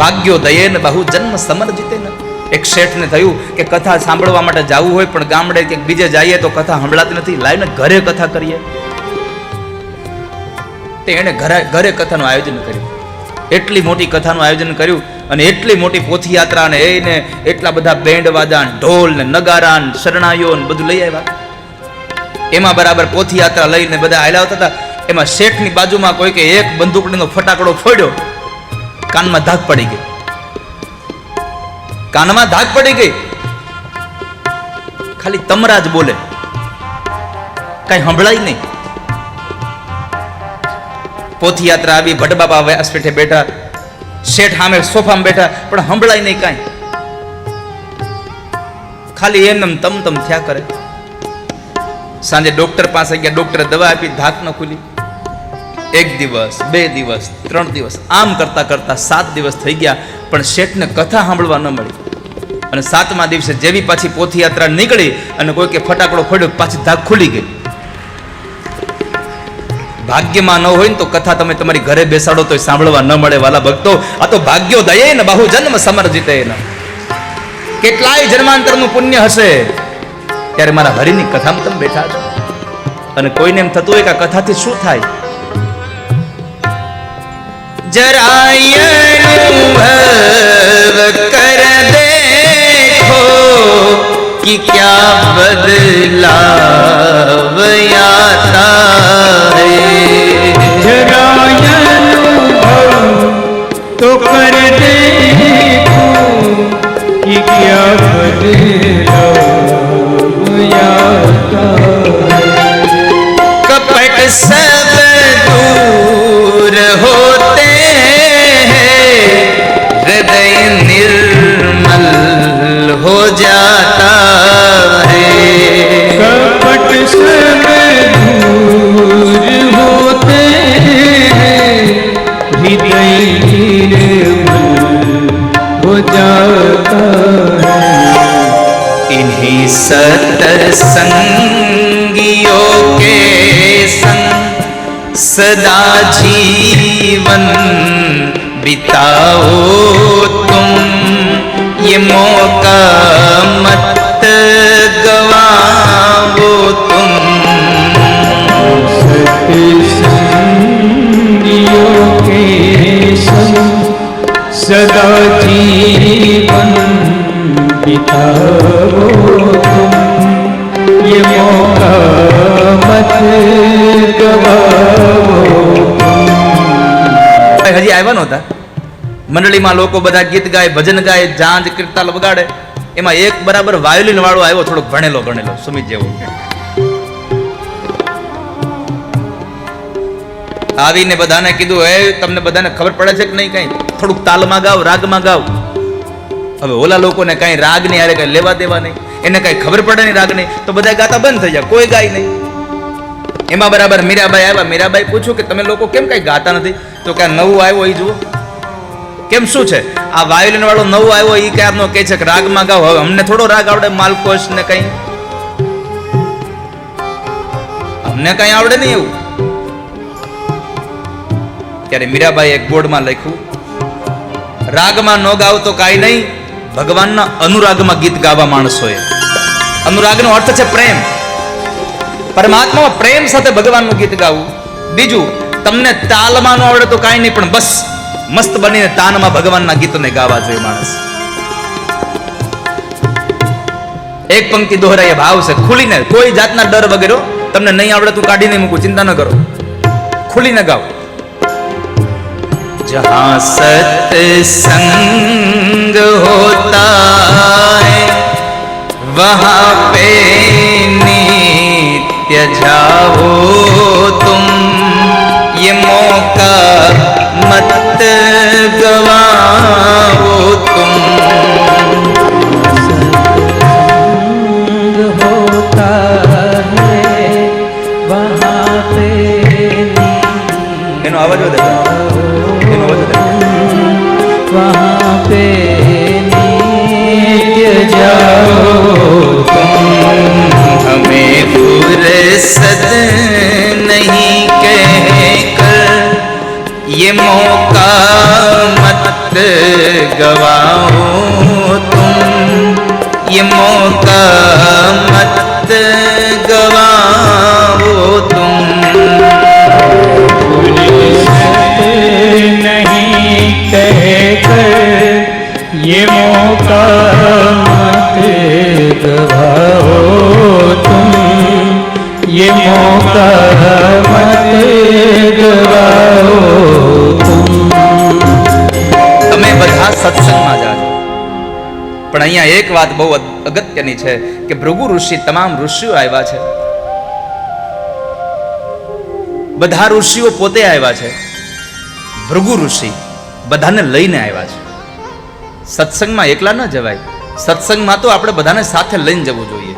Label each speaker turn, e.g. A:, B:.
A: ભાગ્યો દયેન બહુ જન્મ સમર જીતે ને એક શેઠને થયું કે કથા સાંભળવા માટે જવું હોય પણ ગામડે કે બીજે જઈએ તો કથા સંભળાતી નથી, લાવીને ઘરે કથા કરીએ. તે એણે ઘરે ઘરે કથાનું આયોજન કર્યું. એટલી મોટી કથાનું આયોજન કર્યું અને એટલી મોટી પોથયાત્રા ને એને એટલા બધા બેન્ડ વાજા ઢોલ ને નગારા ને શરણાઈઓ ને બધું લઈ આવ્યા. એમાં બરાબર પોથયાત્રા લઈને બધા આયલા હતા. એમાં શેઠની બાજુમાં કોઈ કે એક બંદૂકડીનો ફટાકડો ફોડ્યો. કાનમાં ધાક પડી ગઈ. કાનમાં ધાક પડી ગઈ. ખાલી તમરા જ બોલે. કઈ સંભળાય નહીં. પોથીયાત્રા આવી ભટબાપા વ્યાસ પેઠે બેઠા. શેઠ સામે સોફામાં બેઠા, પણ સંભળાય નહીં કાંઈ. ખાલી એમ તમ તમ થયા કરે. સાંજે ડોક્ટર પાસે ગયા ડોક્ટરે દવા આપી, ધાક ન ખુલી. એક દિવસ, બે દિવસ, ત્રણ દિવસ, આમ કરતા કરતા સાત દિવસ થઈ ગયા, પણ શેઠને કથા સાંભળવા ન મળી. અને સાતમા દિવસે જેવી પાછી પોથયાત્રા નીકળી અને કોઈકે ફટાકડો ફોડ્યો, પાછી ધાક ખુલી ગઈ. ભાગ્યમાં ન હોય ને તો કથા તમે તમારી ઘરે બેસાડો તો સાંભળવા ન મળે, વાલા ભક્તો. આ તો ભાગ્યો દયે ને, બહુ જન્મ સમર જીતે એના કેટલાય જન્માંતરનું પુણ્ય હશે? ત્યારે મારા હરિની કથામાં તમે બેઠા છો. અને કોઈને એમ થતું હોય કે આ કથાથી શું થાય? જરાયनुभવ કર દેખો
B: કે ક્યા
A: બદલાવયા सतसंगियों के संग सदा जीवन बिताओ तुम ये मौका मत गवाओ तुम
B: सत्संगियों के संग सदा जीवन बिताओ
A: હજી આવ્યા નહોતા. મંડળીમાં લોકો બધા ગીત ગાય, ભજન ગાય જાંજ કીર્તાલ વગાડે. એમાં એક બરાબર વાયોલિન વાળો આવ્યો, થોડોક ભણેલો, ગણેલો, સુમિત જેવો. આવીને બધાને કીધું એ તમને બધાને ખબર પડે છે કે નહીં કઈ? થોડુંક તાલમાં ગાવ રાગમાં ગાવ હવે ઓલા લોકોને કઈ રાગ નહીં આરે કઈ લેવા દેવા નહીં. એને કઈ ખબર પડે નહીં રાગ નહીં તો બધા ગાતા બંધ થઈ જાય, કોઈ ગાય નહીં. એમાં બરાબર મીરાબાઈ આવ્યા. મીરાબાઈ પૂછ્યું કે, તમે લોકો કેમ કઈ ગાતા નથી? તો કે નવું આવ્યો એ જુઓ. કેમ શું છે? આ વાયોલિન વાળો નવો આવ્યો એ ક્યારનો કહે છે કે, રાગમાં ગાવ હવે અમને થોડો રાગ આવડે માલકોશ ને કઈ? અમને કઈ આવડે નહીં એવું. ત્યારે મીરાબાઈ એક બોર્ડમાં લખ્યું, રાગમાં ન ગાવ તો કાંઈ નહીં. ભગવાનના અનુરાગમાં ગીત ગાવા માણસોએ અનુરાગનો અર્થ છે પ્રેમ. પરમાત્મા પ્રેમ સાથે ભગવાનનું ગીત ગાવું બીજું તમને તાલમાં ન આવડે તો કાંઈ નહીં પણ બસ મસ્ત બનીને તાનમાં ભગવાનના ગીતોને ગાવા જોઈએ માણસ એક પંક્તિ દોહરાય ભાવ છે ખુલીને કોઈ જાતના ડર વગેરે તમને નહીં આવડે તું કાઢીને મૂકું ચિંતા ન કરો ખુલીને ગાઓ जहाँ सत्संग होता है वहाँ पे नित्य जाओ तुम ये मौका मत गवाओ तुम
B: होता है वहाँ पे
A: आवाज बता
B: वहाँ पे
A: ये मौका मत गवाओ तुम ये मौका मत गवाओ પણ અહીંયા એક વાત બહુ અગત્યની છે કે ભૃગુ ઋષિ તમામ ઋષિઓ આવ્યા છે. બધા ઋષિઓ પોતે આવ્યા છે. ભૃગુ ઋષિ બધાને લઈને આવ્યા છે. સત્સંગમાં એકલા ન જવાય. સત્સંગમાં તો આપણે બધાને સાથે લઈને જવું જોઈએ.